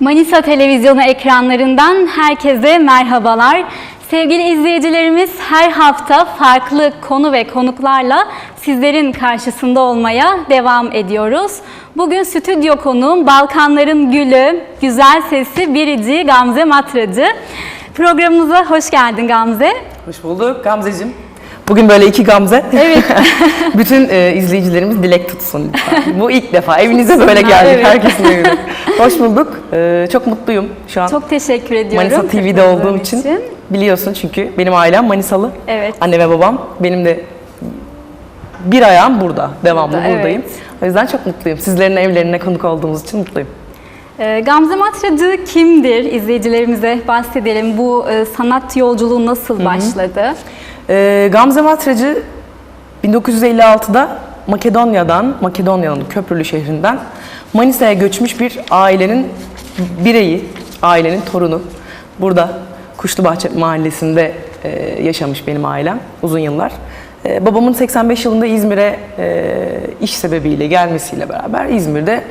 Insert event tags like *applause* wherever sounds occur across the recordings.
Manisa Televizyonu ekranlarından herkese merhabalar. Sevgili izleyicilerimiz her hafta farklı konu ve konuklarla sizlerin karşısında olmaya devam ediyoruz. Bugün stüdyo konuğum Balkanların Gülü, güzel sesi birici Gamze Matracı. Programımıza hoş geldin Gamze. Hoş bulduk Gamzeciğim. Bugün böyle iki Gamze. Evet. *laughs* Bütün e, izleyicilerimiz dilek tutsun lütfen. Bu ilk defa. Evinize böyle geldik. evet. Herkesin *laughs* evine. Hoş bulduk. E, çok mutluyum şu an. Çok teşekkür ediyorum. Manisa TV'de olduğum için. Biliyorsun çünkü benim ailem Manisalı. Evet. Anne ve babam. Benim de bir ayağım burada. Devamlı Burada, buradayım. evet. O yüzden çok mutluyum. Sizlerin evlerine konuk olduğumuz için mutluyum. Ee, Gamze Matracı kimdir? İzleyicilerimize bahsedelim. Bu e, sanat yolculuğu nasıl başladı? Ee, Gamze Matracı 1956'da Makedonya'dan, Makedonya'nın Köprülü şehrinden Manisa'ya göçmüş bir ailenin bireyi, ailenin torunu. Burada Kuşlubahçe mahallesinde e, yaşamış benim ailem uzun yıllar. E, babamın 85 yılında İzmir'e e, iş sebebiyle gelmesiyle beraber İzmir'de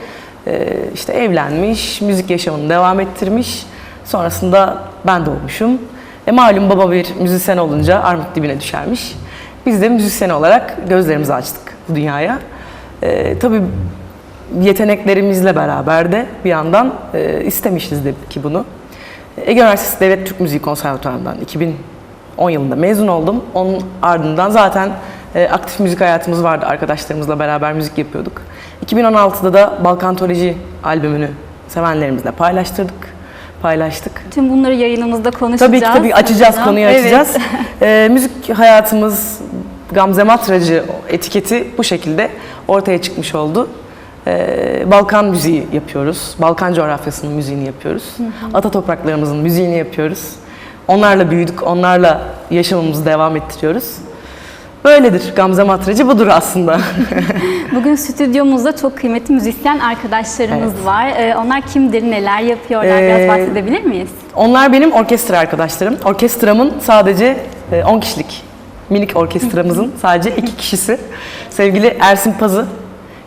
e, işte evlenmiş, müzik yaşamını devam ettirmiş. Sonrasında ben doğmuşum. E malum baba bir müzisyen olunca armut dibine düşermiş. Biz de müzisyen olarak gözlerimizi açtık bu dünyaya. E, tabii yeteneklerimizle beraber de bir yandan e, istemişiz de ki bunu. Ege Üniversitesi Devlet Türk Müziği Konservatuvarı'ndan 2010 yılında mezun oldum. Onun ardından zaten e, aktif müzik hayatımız vardı. Arkadaşlarımızla beraber müzik yapıyorduk. 2016'da da Balkantoloji albümünü sevenlerimizle paylaştırdık. Paylaştık. Tüm bunları yayınımızda konuşacağız. Tabii ki tabii açacağız, sanırım. konuyu Evet. açacağız. *laughs* Ee, müzik hayatımız Gamze Matracı etiketi bu şekilde ortaya çıkmış oldu. Ee, Balkan müziği yapıyoruz. Balkan coğrafyasının müziğini yapıyoruz. Ata topraklarımızın müziğini yapıyoruz. Onlarla büyüdük, onlarla yaşamımızı devam ettiriyoruz. Böyledir. Gamze Matracı budur aslında. *laughs* Bugün stüdyomuzda çok kıymetli müzisyen arkadaşlarımız Evet. var. Ee, onlar kimdir, neler yapıyorlar? Ee, Biraz bahsedebilir miyiz? Onlar benim orkestra arkadaşlarım. Orkestramın sadece e, 10 kişilik minik orkestramızın sadece iki kişisi. Sevgili Ersin Pazı,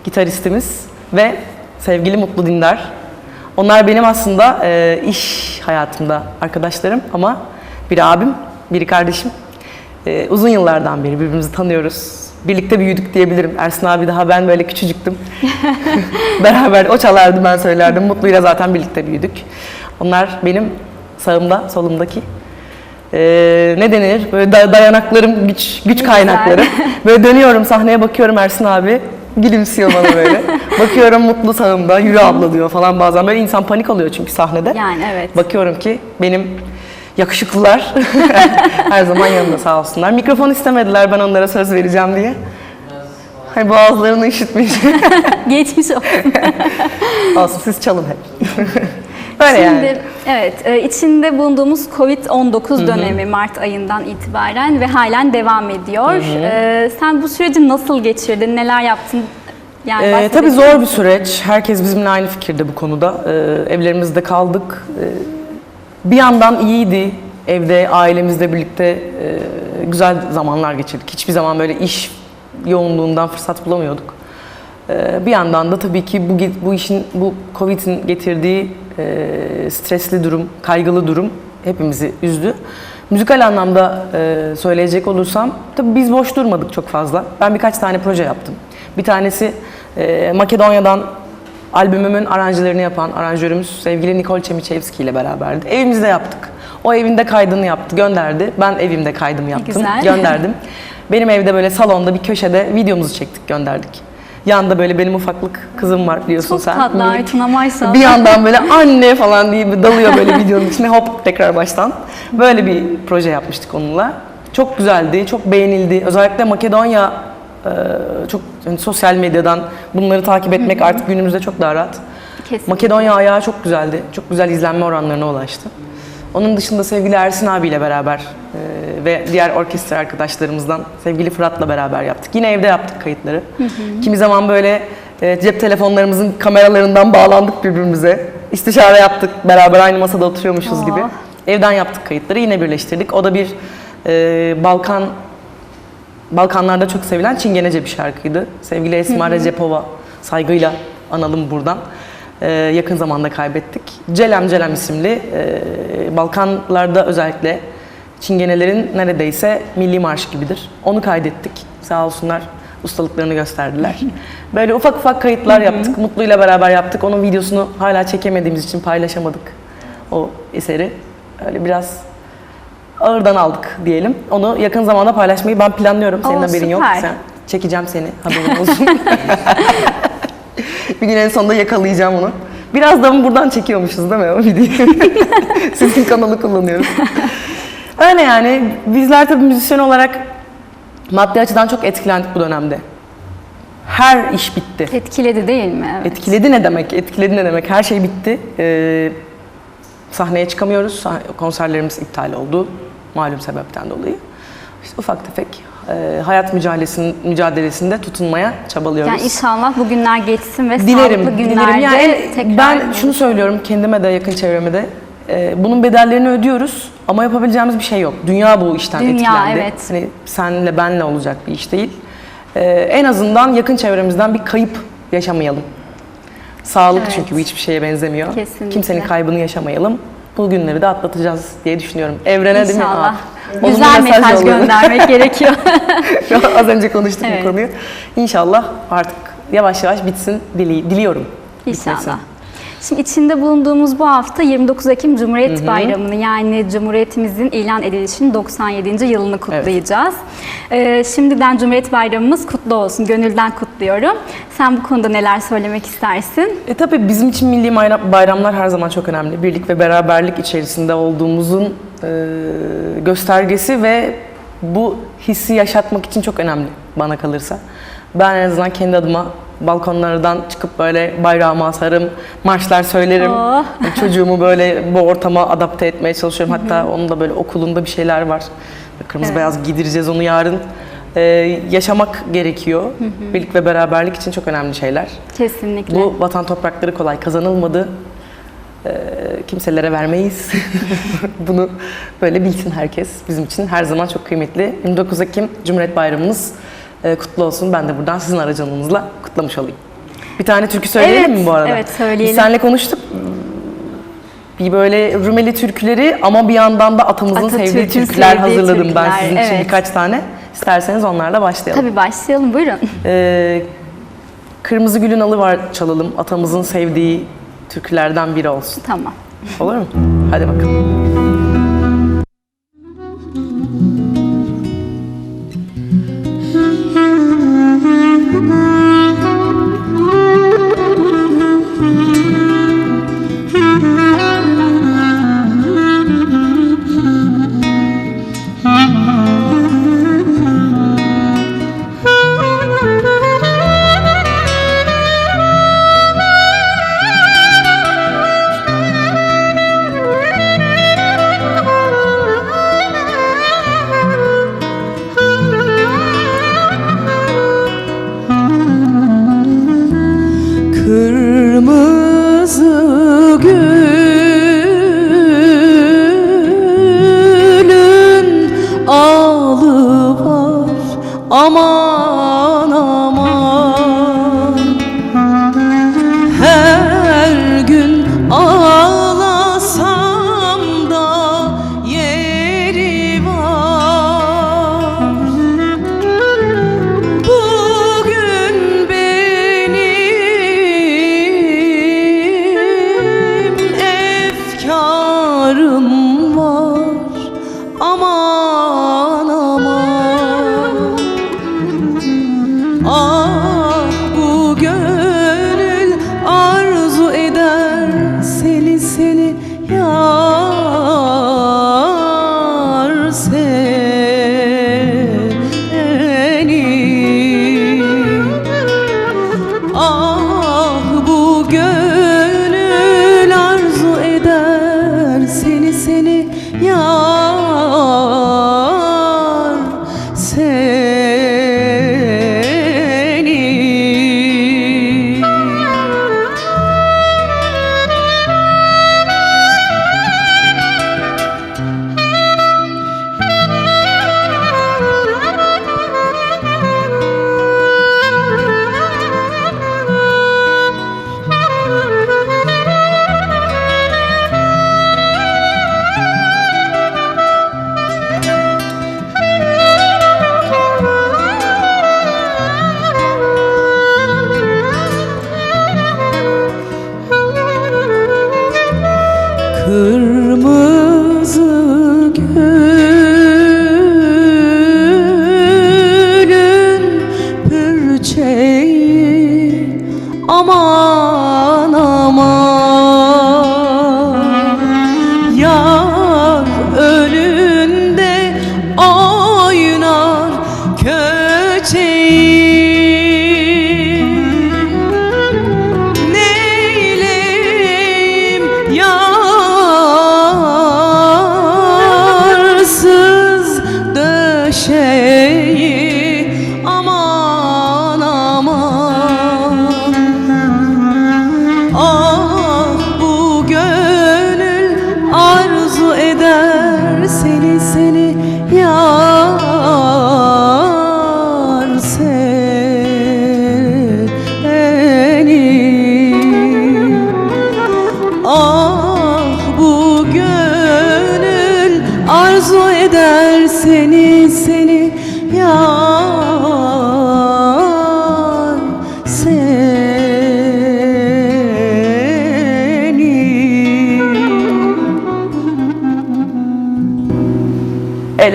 gitaristimiz ve sevgili Mutlu Dindar. Onlar benim aslında e, iş hayatımda arkadaşlarım ama biri abim, biri kardeşim. E, uzun yıllardan beri birbirimizi tanıyoruz. Birlikte büyüdük diyebilirim. Ersin abi daha ben böyle küçücüktüm. *laughs* *laughs* Beraber o çalardı ben söylerdim. Mutlu'yla zaten birlikte büyüdük. Onlar benim sağımda, solumdaki ee, ne denir? Böyle da- dayanaklarım, güç güç kaynakları. *laughs* Böyle dönüyorum sahneye bakıyorum Ersin abi gülümsüyor bana böyle. bakıyorum mutlu sağımda, yürü abla diyor falan bazen. Böyle insan panik oluyor çünkü sahnede. Yani evet. Bakıyorum ki benim yakışıklılar *laughs* her zaman yanımda sağ olsunlar. Mikrofon istemediler ben onlara söz vereceğim diye. Hay boğazlarını üşütmüş. *laughs* Geçmiş olsun. *laughs* Olsun siz çalın hep. Öyle Şimdi yani. evet e, içinde bulunduğumuz Covid-19 dönemi Mart ayından itibaren ve halen devam ediyor. E, sen bu süreci nasıl geçirdin? Neler yaptın? Yani Ee, tabii zor bir süreç. Herkes bizimle aynı fikirde bu konuda. Ee, evlerimizde kaldık. Ee, bir yandan iyiydi. Evde ailemizle birlikte e, güzel zamanlar geçirdik. Hiçbir zaman böyle iş yoğunluğundan fırsat bulamıyorduk. Ee, bir yandan da tabii ki bu bu işin bu Covid'in getirdiği e, stresli durum, kaygılı durum hepimizi üzdü. Müzikal anlamda e, söyleyecek olursam tabii biz boş durmadık çok fazla. Ben birkaç tane proje yaptım. Bir tanesi e, Makedonya'dan albümümün aranjelerini yapan aranjörümüz sevgili Nikol Çemiçevski ile beraberdi. Evimizde yaptık. O evinde kaydını yaptı, gönderdi. Ben evimde kaydımı yaptım, güzel. gönderdim. *laughs* Benim evde böyle salonda bir köşede videomuzu çektik, gönderdik. Yanında böyle benim ufaklık kızım var biliyorsun Çok sen. tatlı Minik. Aytun Amaysal. Bir yandan böyle *laughs* anne falan diye bir dalıyor böyle videonun içine hop tekrar baştan. Böyle bir proje yapmıştık onunla. Çok güzeldi, çok beğenildi. Özellikle Makedonya e, çok hani sosyal medyadan bunları takip etmek artık günümüzde çok daha rahat. Kesinlikle. Makedonya ayağı çok güzeldi. Çok güzel izlenme oranlarına ulaştı. Onun dışında sevgili Ersin abiyle beraber e, ve diğer orkestra arkadaşlarımızdan sevgili Fırat'la beraber yaptık. Yine evde yaptık kayıtları. Kimi zaman böyle e, cep telefonlarımızın kameralarından bağlandık birbirimize. İstişare yaptık. Beraber aynı masada oturuyormuşuz Aa. gibi. Evden yaptık kayıtları. Yine birleştirdik. O da bir e, Balkan Balkanlarda çok sevilen Çingenece bir şarkıydı. Sevgili Esma Recepova saygıyla analım buradan. Ee, yakın zamanda kaybettik. Celem Celem isimli e, Balkanlarda özellikle Çingenelerin neredeyse milli marş gibidir. Onu kaydettik. Sağ olsunlar ustalıklarını gösterdiler. *laughs* Böyle ufak ufak kayıtlar yaptık. Mutlu'yla beraber yaptık. Onun videosunu hala çekemediğimiz için paylaşamadık o eseri. Öyle biraz ağırdan aldık diyelim. Onu yakın zamanda paylaşmayı ben planlıyorum. Senin Oo, haberin yok. süper. Sen çekeceğim seni. Haberin olsun. *laughs* bir gün en sonunda yakalayacağım onu. Biraz da buradan çekiyormuşuz değil mi o videoyu? *laughs* Sizin kanalı kullanıyoruz. Öyle yani. Bizler tabii müzisyen olarak maddi açıdan çok etkilendik bu dönemde. Her iş bitti. Etkiledi değil mi? Evet. Etkiledi ne demek? Etkiledi ne demek? Her şey bitti. Ee, sahneye çıkamıyoruz. Sah- Konserlerimiz iptal oldu. Malum sebepten dolayı. İşte ufak tefek e, hayat mücadelesinin, mücadelesinde tutunmaya çabalıyoruz. Yani inşallah bu günler geçsin ve dilerim, sağlıklı dilerim. günlerde Yani tekrar... ben şunu söylüyorum kendime de yakın çevreme de. e, bunun bedellerini ödüyoruz ama yapabileceğimiz bir şey yok. Dünya bu işten Dünya, etkilendi. evet. Hani senle benle olacak bir iş değil. E, en azından yakın çevremizden bir kayıp yaşamayalım. Sağlık Evet. çünkü bu hiçbir şeye benzemiyor. Kesinlikle. Kimsenin kaybını yaşamayalım. Bu günleri de atlatacağız diye düşünüyorum. Evrene değil mi? İnşallah. Güzel mesaj yolluyorum. göndermek *laughs* gerekiyor. Az önce konuştuk Evet. bu konuyu. İnşallah artık yavaş yavaş bitsin dili, diliyorum. İnşallah. Şimdi içinde bulunduğumuz bu hafta 29 Ekim Cumhuriyet Bayramı'nı yani Cumhuriyetimizin ilan edilişinin 97. yılını kutlayacağız. Ee, şimdiden Cumhuriyet Bayramımız kutlu olsun. Gönülden kutluyorum. Sen bu konuda neler söylemek istersin? E tabii bizim için milli bayram- bayramlar her zaman çok önemli. Birlik ve beraberlik içerisinde olduğumuzun e, göstergesi ve bu hissi yaşatmak için çok önemli bana kalırsa. Ben en azından kendi adıma balkonlardan çıkıp böyle bayrağımı asarım, marşlar söylerim. Oh. *laughs* Çocuğumu böyle bu ortama adapte etmeye çalışıyorum. Hatta onun da böyle okulunda bir şeyler var. Kırmızı Evet. beyaz giydireceğiz onu yarın. E, yaşamak gerekiyor. Birlik ve beraberlik için çok önemli şeyler. Kesinlikle. Bu vatan toprakları kolay kazanılmadı. Ee, kimselere vermeyiz. *laughs* *laughs* Bunu böyle bilsin herkes. Bizim için her zaman çok kıymetli. 29 Ekim Cumhuriyet Bayramımız e, kutlu olsun. Ben de buradan sizin aracılığınızla kutlamış olayım. Bir tane türkü söyleyelim Evet, mi bu arada? evet, söyleyelim. Biz seninle konuştuk. Bir böyle Rumeli türküleri ama bir yandan da atamızın sevdiği türküler sevdiği hazırladım ben türküler, sizin için evet. birkaç tane. İsterseniz onlarla başlayalım. Tabii başlayalım buyurun. Ee, Kırmızı Gülün Alı var çalalım. Atamızın sevdiği türkülerden biri olsun. Tamam. Olur mu? Hadi bakalım. good.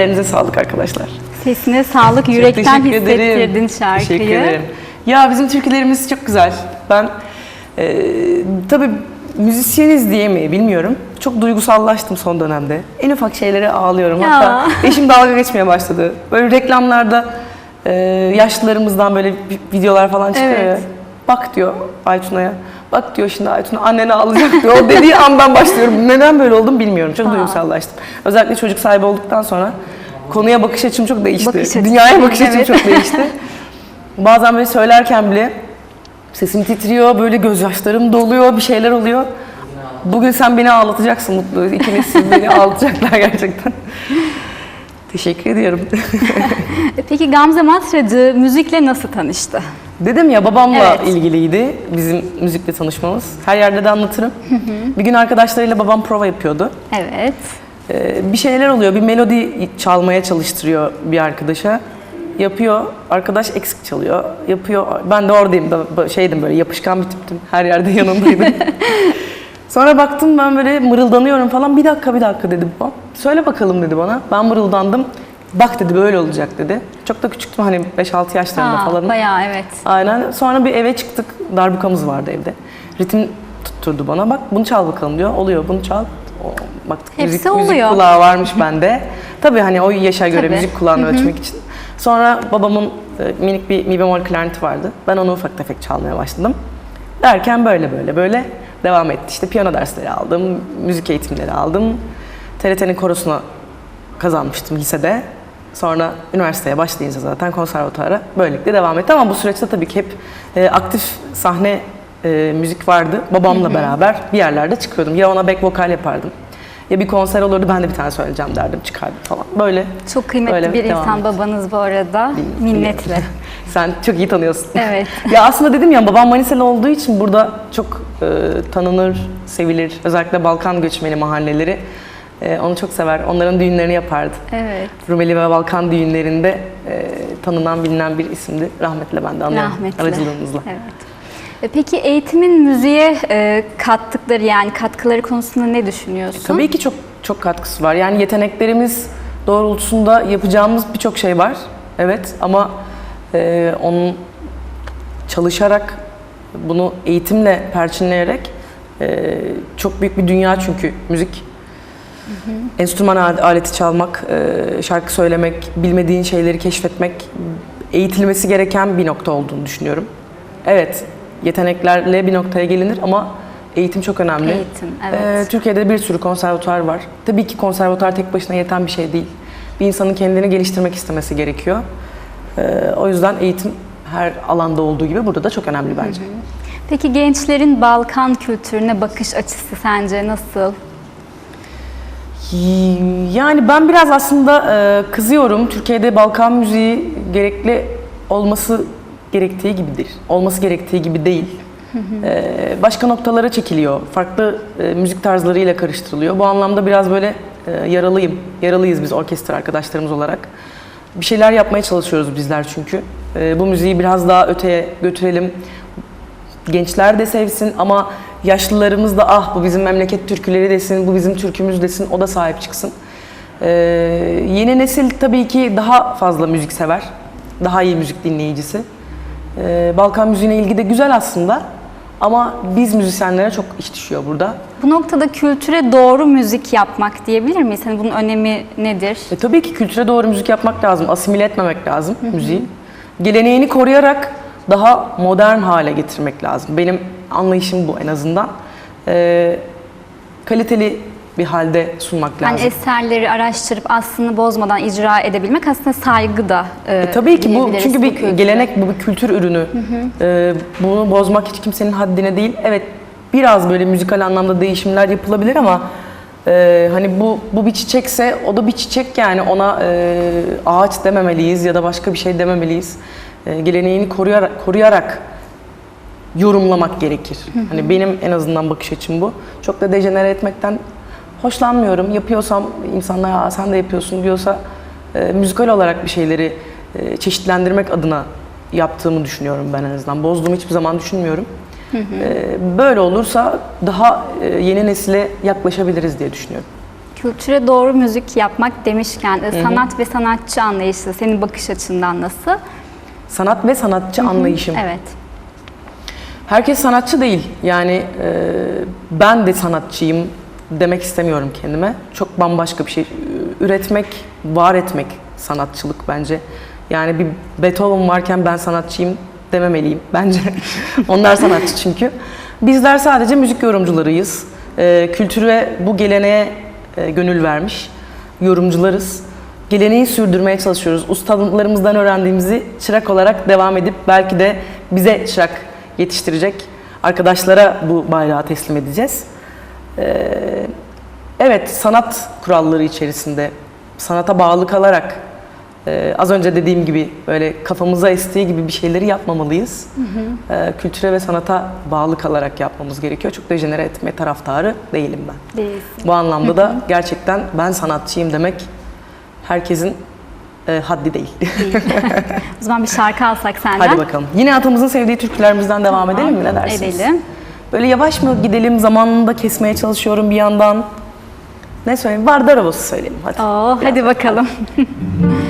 Ellerinize sağlık arkadaşlar. Sesine sağlık, yürekten teşekkür ederim. hissettirdin şarkıyı. Teşekkür ederim. Ya bizim türkülerimiz çok güzel. Ben e, tabii müzisyeniz diye mi bilmiyorum. Çok duygusallaştım son dönemde. En ufak şeylere ağlıyorum. Ya. Hatta eşim dalga geçmeye başladı. Böyle reklamlarda e, yaşlılarımızdan böyle vi- videolar falan çıkıyor. Evet. Bak diyor Aytuna'ya. Bak diyor şimdi Aytuna anneni ağlayacak diyor. O dediği andan başlıyorum. Neden böyle oldum bilmiyorum. Çok duygusallaştım. Özellikle çocuk sahibi olduktan sonra konuya bakış açım çok değişti. Bakış açısı. Dünyaya bakış açım Evet. çok değişti. *laughs* Bazen böyle söylerken bile sesim titriyor, böyle gözyaşlarım doluyor, bir şeyler oluyor. Bugün sen beni ağlatacaksın Mutlu. İkiniz siz beni *laughs* ağlatacaklar gerçekten. Teşekkür ediyorum. *laughs* Peki Gamze Matracı müzikle nasıl tanıştı? Dedim ya babamla Evet. ilgiliydi bizim müzikle tanışmamız. Her yerde de anlatırım. Bir gün arkadaşlarıyla babam prova yapıyordu. Evet. Ee, bir şeyler oluyor, bir melodi çalmaya çalıştırıyor bir arkadaşa. Yapıyor, arkadaş eksik çalıyor. Yapıyor, ben de oradayım, şeydim böyle yapışkan bir tiptim. Her yerde *laughs* yanındaydım. Sonra baktım ben böyle mırıldanıyorum falan. Bir dakika, bir dakika dedi babam. Söyle bakalım dedi bana. Ben mırıldandım. Bak dedi böyle olacak dedi. Çok da küçüktüm hani 5-6 yaşlarında Aa, falan. bayağı evet. Aynen. Sonra bir eve çıktık. Darbukamız vardı evde. Ritim tutturdu bana. Bak bunu çal bakalım diyor. Oluyor bunu çal. O, baktık Hepsi müzik, müzik oluyor. kulağı varmış *laughs* bende. Tabii hani o yaşa göre Tabii. müzik kulağını ölçmek için. Sonra babamın e, minik bir mi bemol klarneti vardı. Ben onu ufak tefek çalmaya başladım. Derken böyle böyle böyle devam etti. İşte piyano dersleri aldım, müzik eğitimleri aldım. TRT'nin korosuna kazanmıştım lisede. Sonra üniversiteye başlayınca zaten konservatuara böylelikle devam etti. Ama bu süreçte tabii ki hep e, aktif sahne e, müzik vardı. Babamla beraber bir yerlerde çıkıyordum. Ya ona back vokal yapardım Ya bir konser olurdu ben de bir tane söyleyeceğim derdim çıkardım falan. Böyle. Çok kıymetli Öyle bir insan et. babanız bu arada. Minnetle. *laughs* Sen çok iyi tanıyorsun. Evet. *laughs* ya aslında dedim ya babam Manisalı olduğu için burada çok e, tanınır, sevilir. Özellikle Balkan göçmeni mahalleleri. E, onu çok sever. Onların düğünlerini yapardı. Evet. Rumeli ve Balkan düğünlerinde e, tanınan bilinen bir isimdi. Rahmetle ben de anıyorum Rahmetli. aracılığınızla. Evet. E, Peki eğitimin müziğe e, kattıkları yani katkıları konusunda ne düşünüyorsun? Tabii ki çok çok katkısı var. Yani yeteneklerimiz doğrultusunda yapacağımız birçok şey var. Evet ama e, onun çalışarak bunu eğitimle perçinleyerek e, çok büyük bir dünya çünkü müzik. Enstrüman al- aleti çalmak, e, şarkı söylemek, bilmediğin şeyleri keşfetmek eğitilmesi gereken bir nokta olduğunu düşünüyorum. Evet, yeteneklerle bir noktaya gelinir ama eğitim çok önemli. Eğitim, evet. Ee, Türkiye'de bir sürü konservatuar var. Tabii ki konservatuar tek başına yeten bir şey değil. Bir insanın kendini geliştirmek istemesi gerekiyor. Ee, o yüzden eğitim her alanda olduğu gibi burada da çok önemli bence. Peki gençlerin Balkan kültürüne bakış açısı sence nasıl? Yani ben biraz aslında e, kızıyorum. Türkiye'de Balkan müziği gerekli olması gerektiği gibidir. Olması gerektiği gibi değil. E, başka noktalara çekiliyor. Farklı e, müzik tarzlarıyla karıştırılıyor. Bu anlamda biraz böyle e, yaralıyım. Yaralıyız biz orkestra arkadaşlarımız olarak. Bir şeyler yapmaya çalışıyoruz bizler çünkü. E, bu müziği biraz daha öteye götürelim. Gençler de sevsin ama yaşlılarımız da ah bu bizim memleket türküleri desin, bu bizim türkümüz desin, o da sahip çıksın. Ee, yeni nesil tabii ki daha fazla müzik sever, daha iyi müzik dinleyicisi. Ee, Balkan müziğine ilgi de güzel aslında ama biz müzisyenlere çok iş düşüyor burada. Bu noktada kültüre doğru müzik yapmak diyebilir miyiz? Hani bunun önemi nedir? E, tabii ki kültüre doğru müzik yapmak lazım, asimile etmemek lazım müziği. Geleneğini koruyarak daha modern hale getirmek lazım. Benim anlayışım bu en azından. Ee, kaliteli bir halde sunmak Yani lazım. eserleri araştırıp aslını bozmadan icra edebilmek aslında saygı da e, E, tabii ki bu çünkü bir kültüre. gelenek, bu bir kültür ürünü. Ee, bunu bozmak hiç kimsenin haddine değil. Evet, biraz böyle müzikal anlamda değişimler yapılabilir ama e, hani bu bu bir çiçekse o da bir çiçek yani ona e, ağaç dememeliyiz ya da başka bir şey dememeliyiz. E, geleneğini koruyarak koruyarak yorumlamak gerekir. Hani benim en azından bakış açım bu. Çok da dejenere etmekten hoşlanmıyorum. Yapıyorsam insanlar "Aa, sen de yapıyorsun diyorsa e, müzikal olarak bir şeyleri e, çeşitlendirmek adına yaptığımı düşünüyorum ben en azından. Bozduğumu hiçbir zaman düşünmüyorum. E, böyle olursa daha e, yeni nesile yaklaşabiliriz diye düşünüyorum. Kültüre doğru müzik yapmak demişken e, sanat ve sanatçı anlayışı senin bakış açından nasıl? Sanat ve sanatçı anlayışım. Evet. Herkes sanatçı değil. Yani e, ben de sanatçıyım demek istemiyorum kendime. Çok bambaşka bir şey. Üretmek, var etmek sanatçılık bence. Yani bir Beethoven varken ben sanatçıyım dememeliyim bence. *laughs* Onlar sanatçı çünkü. Bizler sadece müzik yorumcularıyız. E, kültüre, bu geleneğe e, gönül vermiş yorumcularız. Geleneği sürdürmeye çalışıyoruz. Ustalarımızdan öğrendiğimizi çırak olarak devam edip belki de bize çırak yetiştirecek arkadaşlara bu bayrağı teslim edeceğiz. Ee, evet, sanat kuralları içerisinde sanata bağlı kalarak e, az önce dediğim gibi böyle kafamıza estiği gibi bir şeyleri yapmamalıyız. Ee, kültüre ve sanata bağlı kalarak yapmamız gerekiyor. Çok dejenere etme taraftarı değilim ben. Değilsin. Bu anlamda da gerçekten ben sanatçıyım demek herkesin e, haddi değil. *laughs* O zaman bir şarkı alsak senden. Hadi bakalım. Yine atamızın sevdiği türkülerimizden devam edelim mi? Ne dersiniz? Edelim. Böyle yavaş mı gidelim? Zamanında kesmeye çalışıyorum bir yandan. Ne söyleyeyim? Vardar havası söyleyelim hadi. Oo, hadi bakalım. *laughs*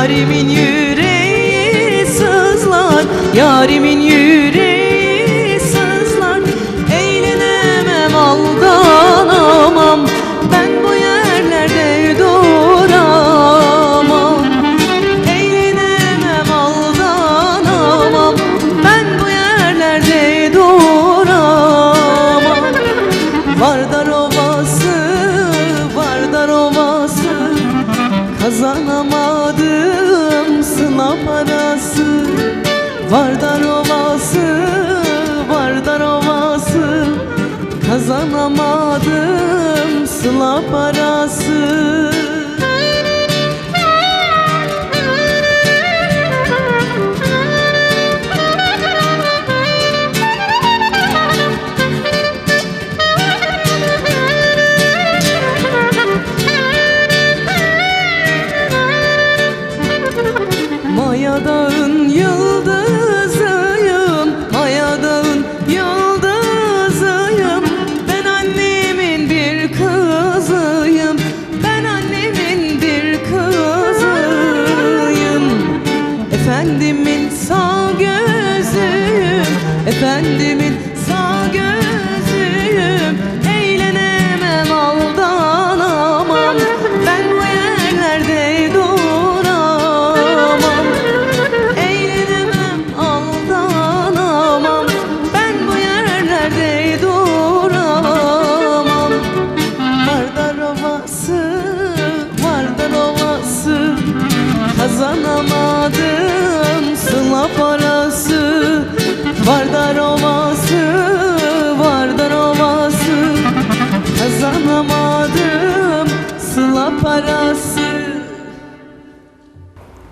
Yarimin yüreği sızlar Yarimin yüreği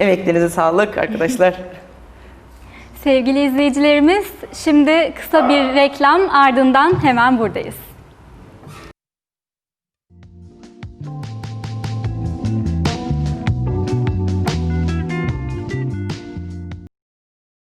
Emeklerinize sağlık arkadaşlar. *laughs* Sevgili izleyicilerimiz, şimdi kısa bir reklam ardından hemen buradayız.